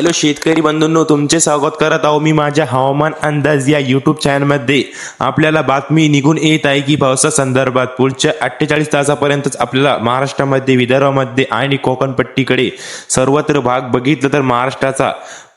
Hello शेतकरी बंधूंनो तुमचे स्वागत करत आहो मी माझ्या हवामान अंदाज या यूट्यूब चॅनलमध्ये आपल्याला बातमी निघून येत आहे की पावसा संदर्भात पुढच्या अठ्ठेचाळीस तासापर्यंतच आपल्याला महाराष्ट्रामध्ये विदर्भामध्ये आणि कोकणपट्टीकडे सर्वत्र भाग बघितलं तर महाराष्ट्राचा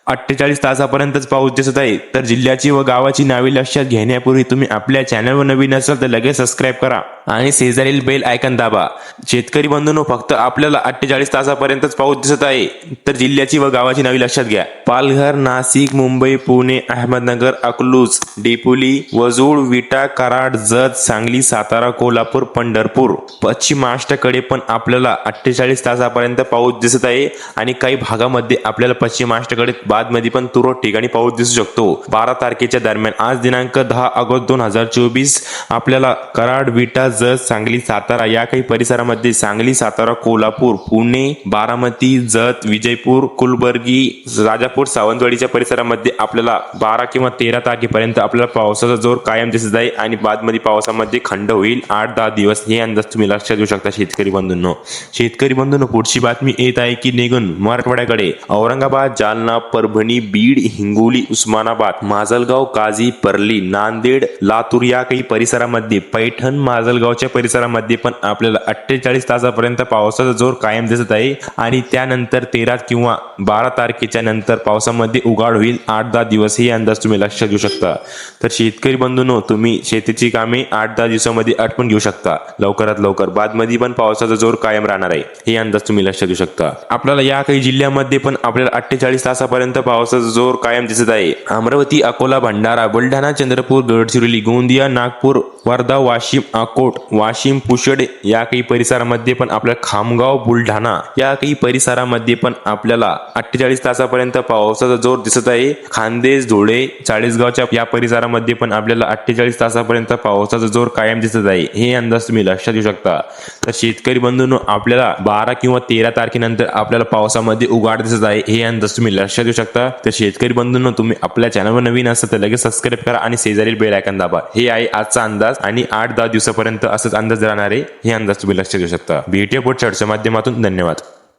अठ्ठेचाळीस तासापर्यंतच पाऊस दिसत आहे. तर जिल्ह्याची व गावाची नावे लक्षात घेण्यापूर्वी तुम्ही आपल्या चॅनलवर नवीन असाल तर लगेच सबस्क्राईब करा. आणि शेजारील बेल आयकन दाबा. शेतकरी बंधूंनो फक्त आपल्याला अठ्ठेचाळीस तासापर्यंतच पाऊस दिसत आहे. तर जिल्ह्याची व गावाची नवी लक्षात घ्या. पालघर नाशिक मुंबई पुणे अहमदनगर अकलूज डेपोली वजूळ विटा कराड जत सांगली सातारा कोल्हापूर पंढरपूर. पश्चिम महाराष्ट्राकडे पण आपल्याला अठ्ठेचाळीस तासापर्यंत पाऊस दिसत आहे आणि काही भागामध्ये आपल्याला पश्चिम महाराष्ट्राकडे बादमध्ये पण तुरळक ठिकाणी पाऊस दिसू शकतो. बारा तारखेच्या दरम्यान आज दिनांक दहा ऑगस्ट दोन हजार चोवीस आपल्याला कराड विटा जत सांगली सातारा या काही परिसरामध्ये सांगली सातारा कोल्हापूर पुणे बारामती जत विजयपूर कुलबर्गी राजापूर सावंतवाडीच्या परिसरामध्ये आपल्याला बारा किंवा तेरा तारखेपर्यंत आपल्याला पावसाचा जोर कायम दिसत आहे आणि बादमध्ये पावसामध्ये खंड होईल. आठ दहा दिवस हे अंदाज तुम्ही लक्षात घेऊ शकता शेतकरी बंधूंनो. शेतकरी बंधूंनो पुढची बातमी येत आहे की निघून मराठवाड्याकडे. औरंगाबाद जालना परभणी बीड हिंगोली उस्मानाबाद माजलगाव काझी परली नांदेड लातूर या काही परिसरामध्ये पैठण माजलगाव माजलगावच्या परिसरामध्ये पण आपल्याला अठ्ठेचाळीस तासापर्यंत पावसाचा जोर कायम दिसत आहे आणि त्यानंतर तेरा किंवा बारा तारखेच्या नंतर पावसामध्ये उघाड होईल. आठ दहा दिवस हे अंदाज तुम्ही लक्षात घेऊ शकता. तर शेतकरी बंधूंनो तुम्ही शेतीची कामे आठ दहा दिवसामध्ये आटपून घेऊ शकता. लवकरात लवकर. बादमध्ये पण पावसाचा जोर कायम राहणार आहे. हे अंदाज तुम्ही लक्षात घेऊ शकता. आपल्याला या काही जिल्ह्यामध्ये पण आपल्याला अठ्ठेचाळीस तासापर्यंत पावसाचा जोर कायम दिसत आहे. अमरावती अकोला भंडारा बुलढाणा चंद्रपूर गडचिरोली गोंदिया नागपूर वर्धा वाशिम अकोट वाशिम पुशडे या काही परिसरामध्ये पण आपल्या खामगाव बुलढाणा या काही परिसरामध्ये पण आपल्याला अठ्ठेचाळीस तासापर्यंत पावसाचा जोर दिसत आहे. खानदेश धुळे चाळीसगावच्या या परिसरामध्ये पण आपल्याला अठ्ठेचाळीस तासापर्यंत पावसाचा जोर कायम दिसत आहे. हे अंदाज तुम्ही लक्षात घेऊ शकता. तर शेतकरी बंधूंनो आपल्याला बारा किंवा तेरा तारखेनंतर आपल्याला पावसामध्ये उघाड दिसत आहे. हे अंदाज तुम्ही लक्षात घेऊ शकता. तर शेतकरी बंधूंनो तुम्ही आपल्या चॅनलवर नवीन असाल तर लगेच सबस्क्राईब करा आणि शेजारील बेल आयकन दाबा. हे आहे आजचा अंदाज आणि आठ दहा दिवसापर्यंत असंच अंदाज राहणार आहे हे अंदाज तुम्ही लक्षात घेऊ शकता. भेटूया पुढच्या माध्यमातून धन्यवाद.